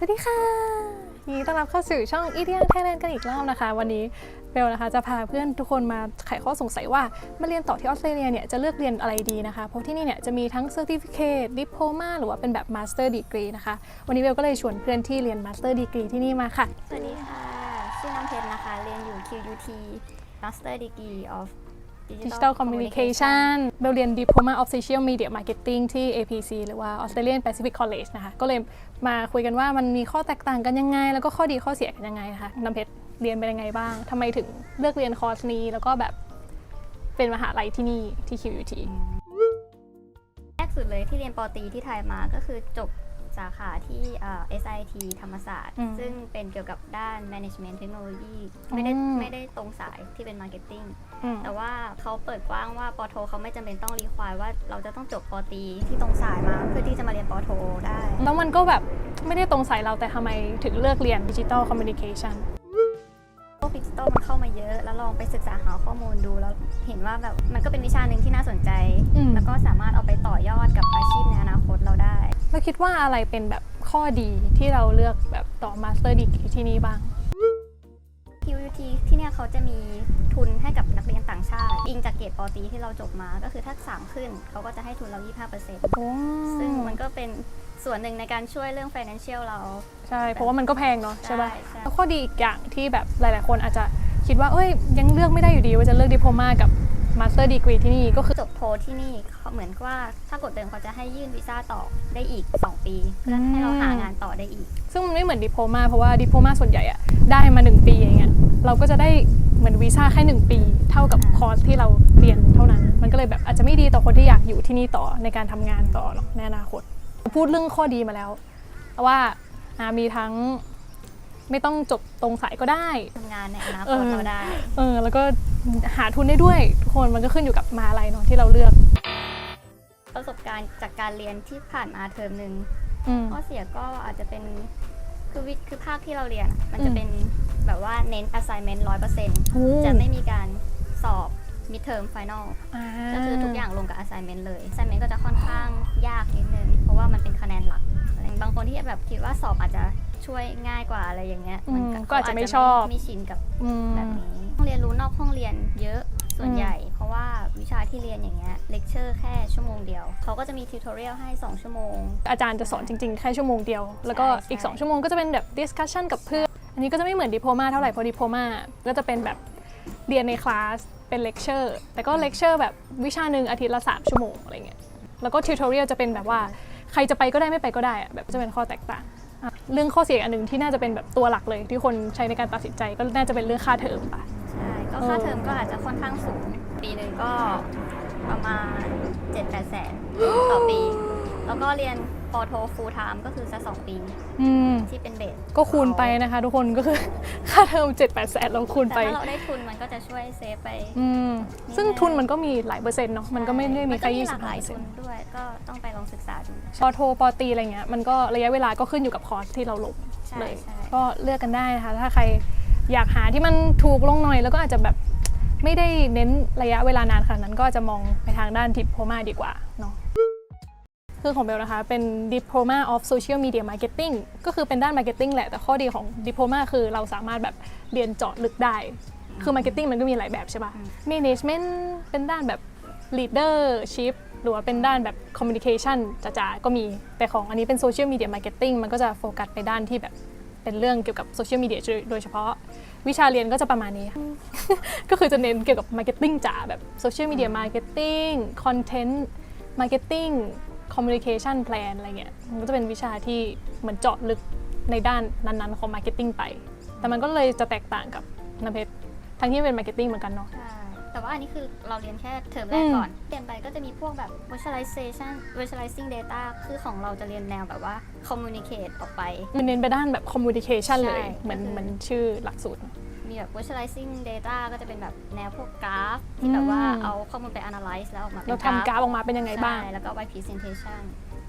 สวัสดีค่ะยินดีต้อนรับเข้าสู่ช่อง e d i a Thailand กันอีกรอบนะคะ วันนี้เบลนะคะจะพาเพื่อนทุกคนมาไขข้อสงสัยว่ามาเรียนต่อที่ออสเตรเลียเนี่ยจะเลือกเรียนอะไรดีนะคะ เพราะที่นี่เนี่ยจะมีทั้ง Certificate Diploma หรือว่าเป็นแบบ Master Degree นะคะ วันนี้เบลก็เลยชวนเพื่อนที่เรียน Master Degree ที่นี่มาค่ะ สวัสดีค่ะ ชื่อน้ำเพชรนะคะ เรียนอยู่ QUT Master Degree of Digital Communication เบลเรียน Diploma of Social Media Marketing ที่ APC หรือว่า Australian Pacific College นะคะ ก็เลยมาคุยกันว่ามันมีข้อแตกต่างกันยังไง แล้วก็ข้อดีข้อเสียกันยังไงนะคะน้ำเพชรเรียนเป็นยังไงบ้างทำไมถึงเลือกเรียนคอร์สนี้ แล้วก็แบบเป็นมหาลัยที่นี่ที่ QUT แรกสุดเลยที่เรียนปอตรีที่ไทยมาก็คือจบ สาขาที่เอ่อ SIT ธรรมศาสตร์ อืมซึ่งเป็นเกี่ยวกับด้าน Management Technology ไม่ได้อืม ไม่ได้ตรงสายที่เป็น Marketing อืมแต่ว่าเขาเปิดกว้างว่าปอโทเขาไม่จำเป็นต้องรีควายว่าเราจะต้องจบปอตรีที่ตรงสายมาเพื่อที่จะมาเรียนปอโทได้ แล้วมันก็แบบไม่ได้ตรงสายเราแต่ทำไมถึงเลือกเรียน Digital Communication พ เข้ามาเยอะ แล้วลองไปศึกษาหาข้อมูลดู แล้วเห็นว่าแบบมันก็เป็นวิชาหนึ่งที่น่าสนใจ อืม แล้วก็สามารถเอาไปต่อยอดกับอาชีพในอนาคตเราได้แล้วคิดว่าอะไรเป็นแบบข้อดีที่เราเลือกแบบต่อ Master Degree ที่นี่บ้าง QUT ที่เนี่ยเขาจะมีทุนให้กับนักเรียนต่างชาติ อิงจากเกรดปอตรีที่เราจบมา ก็คือถ้า3ขึ้นเขาก็จะให้ทุนเรา 25%โอ้ซึ่งมันก็เป็นส่วนหนึ่งในการช่วยเรื่อง financial เรา ใช่ เพราะว่ามันก็แพงเนาะใช่ป่ะใช่ใช่ แล้วข้อดีอีกอย่างที่แบบหลาย ๆ คนอาจจะ คิดว่าเอ้ยยังเลือกไม่ได้อยู่ดีว่าจะเลือกดิโพมากับมาสเตอร์ดีกรีที่นี่ก็คือจบโทที่นี่เขาเหมือนกับว่าถ้ากดเดิมเขาจะให้ยื่นวีซ่าต่อได้อีก 2 ปีเพื่อให้เราหางานต่อได้อีก ซึ่งมันไม่เหมือนดิโพมาเพราะว่าดิโพมาส่วนใหญ่อะได้มา 1 ปีอย่างเงี้ยเราก็จะได้เหมือนวีซ่าแค่ 1 ปี เท่ากับอ่าคอร์สที่เราเรียนเท่านั้น มันก็เลยแบบอาจจะไม่ดีต่อคนที่อยากอยู่ที่นี่ต่อในการทำงานต่อหรอกในอนาคต พูดเรื่องข้อดีมาแล้วว่าอ่ามีทั้ง ไม่ต้องจบตรงสายก็ได้ ทำงานในอนาคเอตอเราได้ เออแล้วก็หาทุนได้ด้วยทุกคนมันก็ขึ้นอยู่กับมหาลัยเนาะที่เราเลือก ประสบการณ์จากการเรียนที่ผ่านมาเทอมหนึ่งอืม ข้อเสียก็อาจจะเป็นคือวิคือภาคที่เราเรียนอะมันจะอืม เป็นแบบว่าเน้น assignment ร้อยเปอร์เซ็นต์โอ้จะไม่มีการสอบ midterm final อ่าก็คือทุกอย่างลงกับ assignment เลย assignment ก็จะค่อนข้างยากนิดนึง เพราะว่ามันเป็นคะแนนหลักอะไรบางคนที่แบบคิดว่าสอบอาจจะ ช่วยง่ายกว่าอะไรอย่างเงี้ยอืมมันก็อาจจะไม่ชอบ ไม่ชินกับอืม แบบนี้ห้องเรียนรู้นอกห้องเรียนเยอะส่วนอืม ใหญ่ เพราะว่าวิชาที่เรียนอย่างเงี้ยเลคเชอร์แค่ชั่วโมงเดียวเขาก็จะมีทิวทอเรียลให้ 2 ชั่วโมง อาจารย์จะสอนจริงๆ แค่ชั่วโมงเดียว แล้วก็ใช่อีก ใช่ 2 ชั่วโมงก็จะเป็นแบบ discussion กับเพื่อน อันนี้ก็จะไม่เหมือนดิโพมาเท่าไหร่เพราะดิโพมาก็จะเป็นแบบเรียนในคลาส เป็นเลคเชอร์แต่ก็เลคเชอร์แบบวิชาหนึ่งอาทิตย์ละ 3 ชั่วโมงอะไรเงี้ย แล้วก็ทิวทอเรียลจะเป็นแบบว่าใครจะไปก็ได้ไม่ไปก็ได้อะแบบจะเป็นข้อแตกต่างอะ เรื่องข้อเสียอีกอันหนึ่งที่น่าจะเป็นแบบตัวหลักเลย ที่คนใช้ในการตัดสินใจก็น่าจะเป็นเรื่องค่าเทอมค่ะใช่ก็เออค่าเทอมก็อาจจะค่อนข้างสูง ปีหนึ่งก็ประมาณ7-8แสนต่อปี แล้วก็เรียน ปอโท full time ก็คือจะ2ปี อืม ที่เป็นเบสก็คูณไปนะคะ ทุกคนก็คือ ค่าเทอม7 8แสนเราคูณแต่ไปถ้าเราได้ทุนมันก็จะช่วยเซฟไป อืมนี่ซึ่งแน่ทุนมันก็มีหลายเปอร์เซ็นต์เนาะมันก็ไม่ได้มีแค่นยี่หสิลาบกหห้าลายเปอร์เซ็ทุนนต์ด้วยก็ต้องไปลองศึกษาดูปอโทปอตรีอะไรเงี้ยมันก็ระยะเวลาก็ขึ้นอยู่กับคอร์สที่เราลงใช่เลยใช่ก็เลือกกันได้นะคะถ้าใครอยากหาที่มันถูกลงหน่อยแล้วก็อาจจะแบบไม่ได้เน้นระยะเวลานานขนาดนั้นก็จะมองไปทางด้านดิโพมาดีกว่าเนาะ คือของเบลนะคะ เป็น Diploma of Social Media Marketing ก็คือเป็นด้าน Marketing แหละ แต่ข้อดีของ Diploma คือเราสามารถแบบเรียนเจาะลึกได้ คือ Marketing มันก็มีหลายแบบใช่ปะ Management เป็นด้านแบบ Leadership หรือว่าเป็นด้านแบบ Communication จ๋าๆ ก็มี แต่ของอันนี้เป็น Social Media Marketing มันก็จะโฟกัสไปด้านที่แบบเป็นเรื่องเกี่ยวกับโซเชียลมีเดียโดยเฉพาะ วิชาเรียนก็จะประมาณนี้ ก็คือจะเน้นเกี่ยวกับ Marketing จ๋าแบบโซเชีย ลมีเดียมาร์เก็ตติ้งคอนเทนต์มาร์เก็ตติ้งคอมมิวนิเคชันแพลนอะไรเงี้ย มันก็จะเป็นวิชาที่เหมือนเจาะลึกในด้านนั้นๆของมาร์เก็ตติ้งไป แต่มันก็เลยจะแตกต่างกับน้ำเพชร ทั้งที่เป็นมาร์เก็ตติ้งเหมือนกันเนาะ ใช่ แต่ว่าอันนี้คือเราเรียนแค่เทอมแรกก่อน เรียนไปก็จะมีพวกแบบ visualization visualizing data คือของเราจะเรียนแนวแบบว่า communicate ออกไป มันเน้นไปด้านแบบคอมมูนิเคชันเลยใช่เหมือนก็คือเหมือนชื่อหลักสูตร มีแบบ visualizing data ก็จะเป็นแบบแนวพวกกราฟ ที่แบบว่าอืมเอาข้อมูลไป analyze แล้วออกมาเป็นเราทำกราฟออกมาเป็นยังไงบ้าง ใช่แล้วก็ไว้ presentation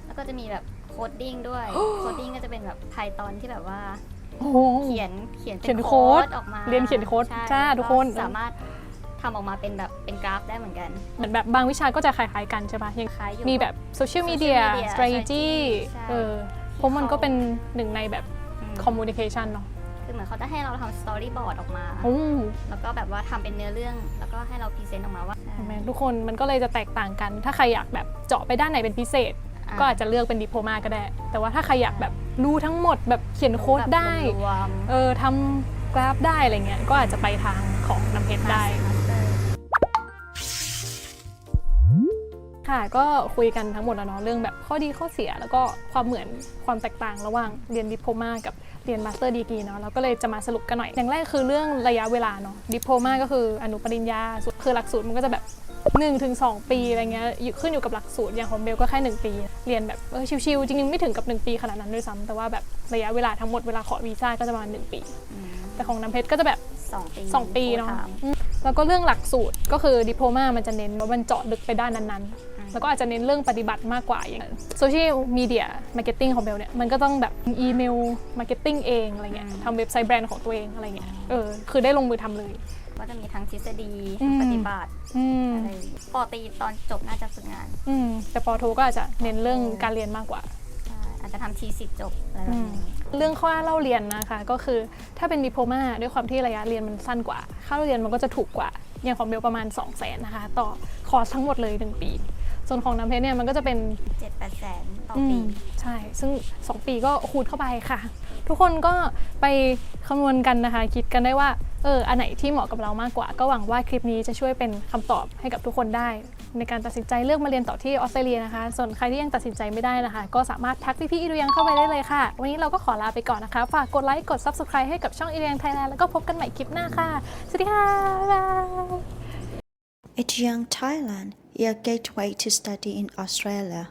แล้วก็จะมีแบบ coding ด้วย coding ก็จะเป็นแบบ Python ที่แบบว่าโอ้โห เขียนเขียนเขีเป็ยนนโค้โค้ดดออกมาเรียนเขียนโค้ดใช่จ้าแล้วทุกคน สามารถทำออกมาเป็นแบบเป็นกราฟได้เหมือนกัน เหมือนแบบบางวิชาก็จะคล้ายๆกันใช่ปะยังคล้ายอยู่มีแบบโซเชียลมีเดีย Social media strategy strategy ใช่ เออเพราะมันก็เป็นหนึ่งในแบบ communication เนาะ คือเหมือนเขาจะให้เราทำสตอรี่บอร์ดออกมาโอ้แล้วก็แบบว่าทำเป็นเนื้อเรื่อง แล้วก็ให้เราพรีเซนต์ออกมาว่าเห็นไหมทุกคนมันก็เลยจะแตกต่างกัน ถ้าใครอยากแบบเจาะไปด้านไหนเป็นพิเศษก็อาจจะเลือกเป็นดิโพมาก็ได้ แต่ว่าถ้าใครอยากแบบรู้ทั้งหมดแบบเขียนโค้ดได้ รวมเออทำกราฟได้อะไรเงี้ย ก็อาจจะไปทางของน้ำเพชรได้มา ค่ะก็คุยกันทั้งหมดแล้วเนาะเรื่องแบบข้อดีข้อเสีย แล้วก็ความเหมือนความแตกต่างระหว่างเรียนดิโพมากับเรียนมาสเตอร์ดีกรีเนาะเราก็เลยจะมาสรุปกันหน่อยอย่างแรกคือเรื่องระยะเวลาเนาะดิโพมาก็คืออนุปริญญาสุดคือหลักสูตรมันก็จะแบบ1-2ถึง2ปีอะไรเงี้ยอยู่ขึ้นอยู่กับหลักสูตรอย่างของเบลก็แค่ 1 ปี เรียนแบบเออชิวๆจริงๆไม่ถึงกับ 1 ปีขนาดนั้นด้วยซ้ำแต่ว่าแบบระยะเวลาทั้งหมดเวลาขอวีซ่าก็จะประมาณ1ปีอืมแต่ของน้ำเพชรก็จะแบบสองปี2ปีเนาะ full time อืมแล้วก็เรื่องหลักสูตรก็คือดิโพมามันจะเน้นว่ามันเจาะลึกไปด้านนั้นๆ แล้วก็อาจจะเน้นเรื่องปฏิบัติมากกว่าอย่างโซเชียลมีเดียมาร์เก็ตติ้งของเบลเนี่ยมันก็ต้องแบบอีเมลมาร์เก็ตติ้งเองอะไรเงี้ยอืมทำเว็บไซต์แบรนด์ของตัวเองอะไรเงี้ยเออคือได้ลงมือทำเลยก็จะมีทั้งทฤษฎีอืมปฏิบัติอืมอะไรอย่างงี้ปอตรีตอนจบน่าจะฝึกงานอืมแต่ปอโทก็อาจจะเน้นเรื่องการเรียนมากกว่าใช่อาจจะทำทีสิทธ์จบอะไรแบบนี้เรื่องค่าเล่าเรียนนะคะก็คือถ้าเป็นดิโพมาด้วยความที่ระยะเรียนมันสั้นกว่าค่าเล่าเรียนมันก็จะถูกกว่าอย่างของเบลประมาณ 2 0 0แสนนะคะ ต่อคอร์สทั้งหมดเลย 1 ปี ส่วนของน้ำเพชรเนี่ยมันก็จะเป็น เจ็ดแปดแสนต่ออืปี มใช่ ซึ่ง 2 ปีก็คูณเข้าไปค่ะ ทุกคนก็ไปคำนวณกันนะคะ คิดกันได้ว่า เออ อันไหนที่เหมาะกับเรามากกว่า ก็หวังว่าคลิปนี้จะช่วยเป็นคำตอบให้กับทุกคนได้ ในการตัดสินใจเลือกมาเรียนต่อที่ออสเตรเลียนะคะ ส่วนใครที่ยังตัดสินใจไม่ได้นะคะ ก็สามารถทักพี่ๆอีเรียงเข้าไปได้เลยค่ะ วันนี้เราก็ขอลาไปก่อนนะคะ ฝากกดไลค์ กด subscribe ให้กับช่องอีเรียงไทยแลนด์ แล้วก็พบกันใหม่คลิปหน้าค่ะ สวัสดีค่ะบ๊ายบาย It's Young Thailand, your gateway to study in Australia.